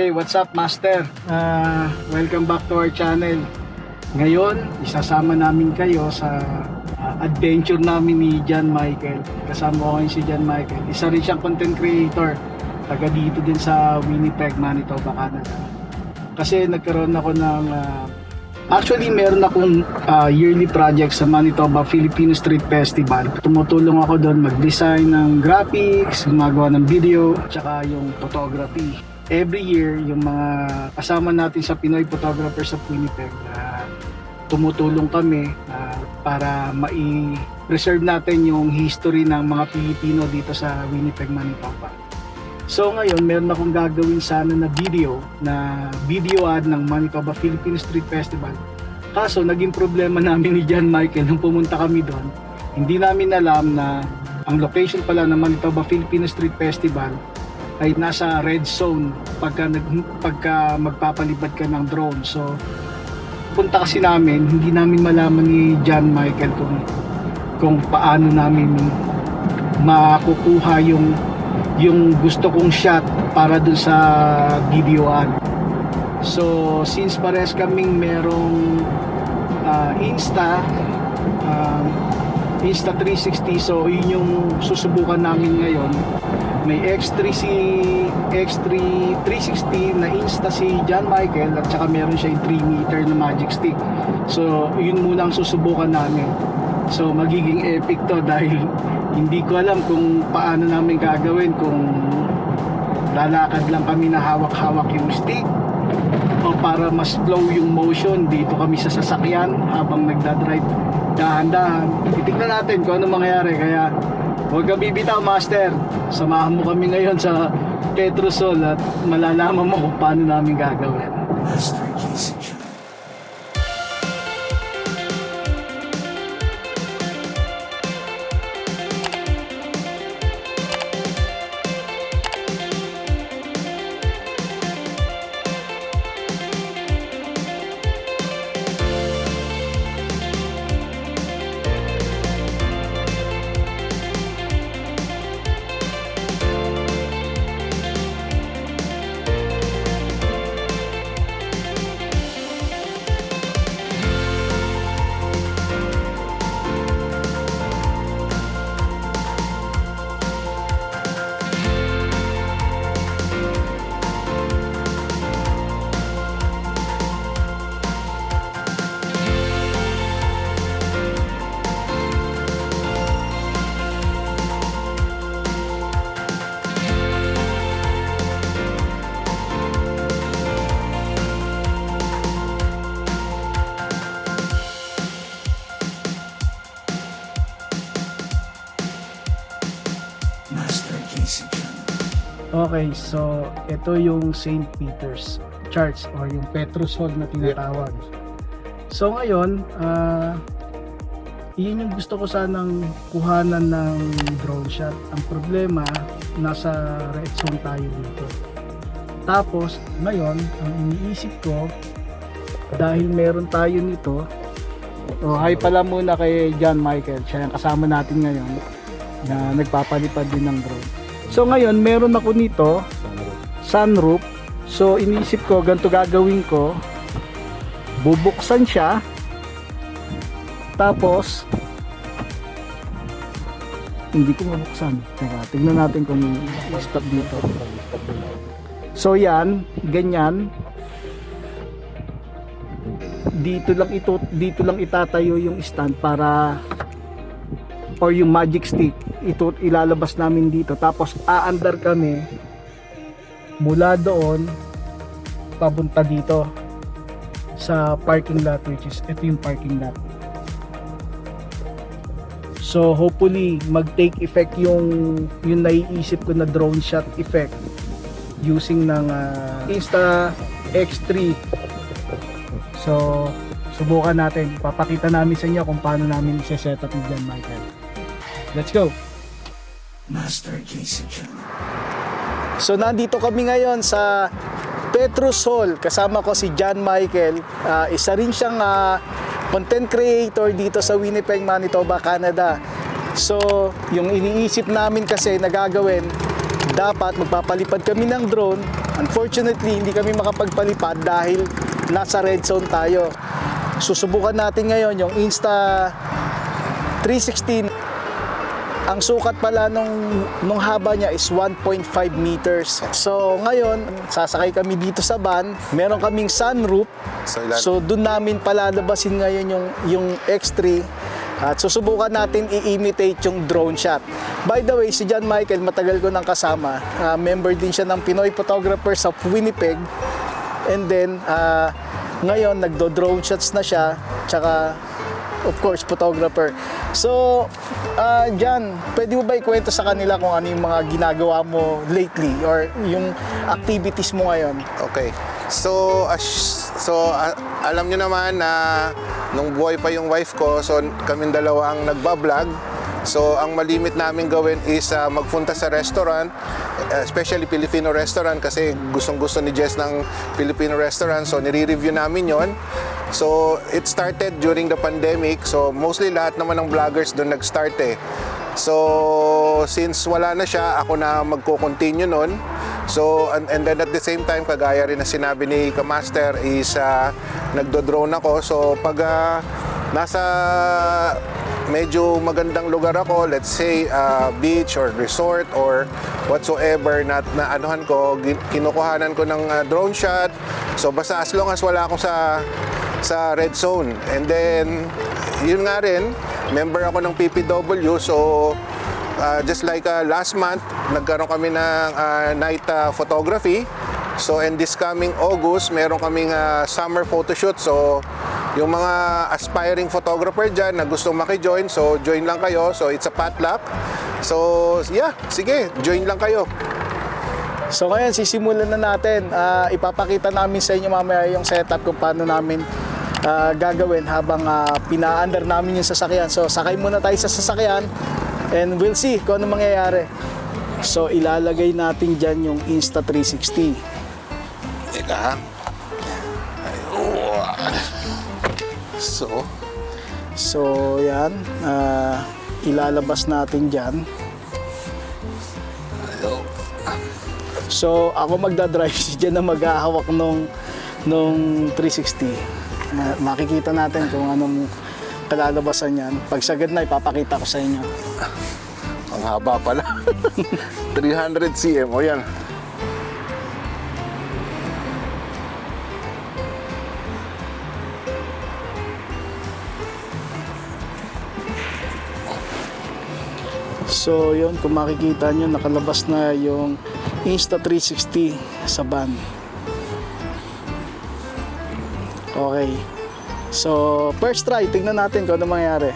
Okay, what's up Master? Ah, welcome back to our channel. Ngayon, isasama namin kayo sa ah, adventure namin ni John Michael. Kasama ko ngayon si John Michael. Isa rin siyang content creator. Taga dito din sa Winnipeg, Manitoba, Canada. Kasi nagkaroon ako ng ah, Actually, meron akong ah, yearly project sa Manitoba Filipino Street Festival. Tumutulong ako doon mag-design ng graphics, gumagawa ng video, tsaka yung photography. Every year, yung mga kasama natin sa Pinoy Photographers of Winnipeg na tumutulong kami ah, para mai-preserve natin yung history ng mga Pilipino dito sa Winnipeg, Manitoba. So ngayon, meron akong gagawin sana na video, na video ad ng Manitoba Philippine Street Festival. Kaso, naging problema namin ni John Michael nung pumunta kami doon. Hindi namin alam na ang location pala ng Manitoba Philippine Street Festival ay nasa red zone pagka, nag, pagka magpapalibad ka ng drone. So, punta kasi namin, hindi namin malaman ni John Michael kung kung paano namin makukuha yung yung gusto kong shot para dun sa video ad. So, since pares kaming merong ah, Insta, um, Insta 360, so yun yung susubukan namin ngayon. May X3 si X3 360 na Insta si John Michael at saka meron siya yung 3 meter na magic stick. So, yun muna ang susubukan namin. So, magiging epic to dahil hindi ko alam kung paano namin gagawin kung lalakad lang kami na hawak-hawak yung stick o para mas flow yung motion dito kami sa sasakyan habang nagdadrive dahan-dahan. Titignan natin kung ano mangyayari kaya huwag ka bibitaw master. Samahan mo kami ngayon sa Petrosol at malalaman mo kung paano namin gagawin Okay, so ito yung St. Peter's Church or yung Petrus Hall na tinatawag. So ngayon, ah yun yung gusto ko sanang kuhanan ng drone shot. Ang problema, nasa red zone tayo dito. Tapos, ngayon, ang iniisip ko, dahil meron tayo nito, oh, hi pala muna kay John Michael, siya yung kasama natin ngayon, na nagpapalipad din ng drone. So ngayon, meron ako nito, sunroof. So iniisip ko, ganito gagawin ko. Bubuksan siya. Tapos, hindi ko mabuksan. Teka, tignan natin kung stop dito. So yan, ganyan. Dito lang ito, dito lang itatayo yung stand para or yung magic stick ito ilalabas namin dito tapos aandar kami mula doon papunta dito sa parking lot which is ito yung parking lot so hopefully mag take effect yung yung naiisip ko na drone shot effect using ng ah, Insta X3. So, subukan natin. Papakita namin sa inyo kung paano namin i-set up ni John Michael. Let's go! So nandito kami ngayon sa Petrus Hall. Kasama ko si John Michael. Ah, isa rin siyang ah, content creator dito sa Winnipeg, Manitoba, Canada. So, yung iniisip namin kasi na gagawin, dapat magpapalipad kami ng drone. Unfortunately, hindi kami makapagpalipad dahil nasa red zone tayo. Susubukan natin ngayon yung Insta 316 ang sukat pala nung, nung haba niya is 1.5 meters. So ngayon, sasakay kami dito sa van. Meron kaming sunroof. So? So doon namin palalabasin ngayon yung, yung X3. At susubukan natin i-imitate yung drone shot. By the way, si John Michael, matagal ko nang kasama. Ah, member din siya ng Pinoy Photographers of Winnipeg. And then, ah, ngayon, nagdo-drone shots na siya. Tsaka, of course, photographer. So, ah Jan, pwede mo ba ikwento sa kanila kung ano yung mga ginagawa mo lately or yung activities mo ngayon? Okay. So, as- so a- alam nyo naman na nung buhay pa yung wife ko, so kaming dalawa ang nagbablog. So, ang malimit namin gawin is ah, magpunta sa restaurant, especially Filipino restaurant kasi gustong-gusto ni Jess ng Filipino restaurant. So, nire-review namin yon. So, it started during the pandemic. So, mostly lahat naman ng vloggers doon nag-start eh. So, since wala na siya, ako na magko-continue nun. So, and, and then at the same time, kagaya rin na sinabi ni Kamaster, is uh, nagdo-drone ako. So, pag ah, nasa medyo magandang lugar ako, let's say uh, beach or resort or whatsoever na, na anuhan ko, kinukuhanan ko ng uh, drone shot. So, basta as long as wala ako sa sa red zone. And then, yun nga rin, member ako ng PPW. So, uh, just like uh, last month, nagkaroon kami ng uh, night uh, photography. So, and this coming August, meron kaming uh, summer photoshoot. So, yung mga aspiring photographer dyan na gusto maki-join, so join lang kayo. So, it's a potluck. So, yeah, sige, join lang kayo. So ngayon, sisimulan na natin. Ah, ipapakita namin sa inyo mamaya yung setup kung paano namin ah, gagawin habang uh, pina-under namin yung sasakyan. So sakay muna tayo sa sasakyan and we'll see kung ano mangyayari. So ilalagay natin dyan yung Insta360. Teka ha. Ayun. So, So yan, ah, ilalabas natin dyan. So ako magdadrive si Jen na maghahawak nung, nung 360. Na- makikita natin kung anong kalalabasan yan. Pag sagad na, ipapakita ko sa inyo. Ang haba pala. 300 cm. O yan. So yun, kung makikita nyo, nakalabas na yung Insta360 sa van. Okay. So, first try, tingnan natin kung ano mangyayari.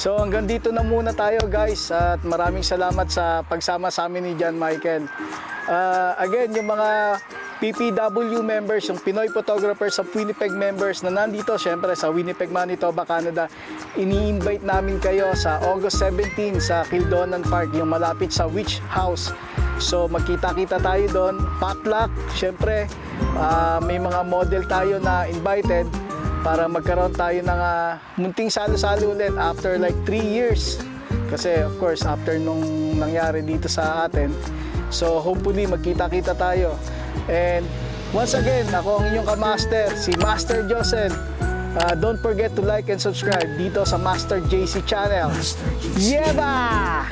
So hanggang dito na muna tayo guys at maraming salamat sa pagsama sa amin ni John Michael. Ah, again, yung mga PPW members, yung Pinoy Photographers of Winnipeg members na nandito syempre sa Winnipeg, Manitoba, Canada, ini-invite namin kayo sa August 17 sa Kildonan Park, yung malapit sa Witch House. So magkita-kita tayo doon, potluck, syempre ah, may mga model tayo na invited para magkaroon tayo ng ah, munting salo-salo ulit after like 3 years. Kasi of course, after nung nangyari dito sa atin, so hopefully magkita-kita tayo. And once again, ako ang inyong kamaster, si Master Joseph. Uh, don't forget to like and subscribe dito sa Master JC channel. Yeba!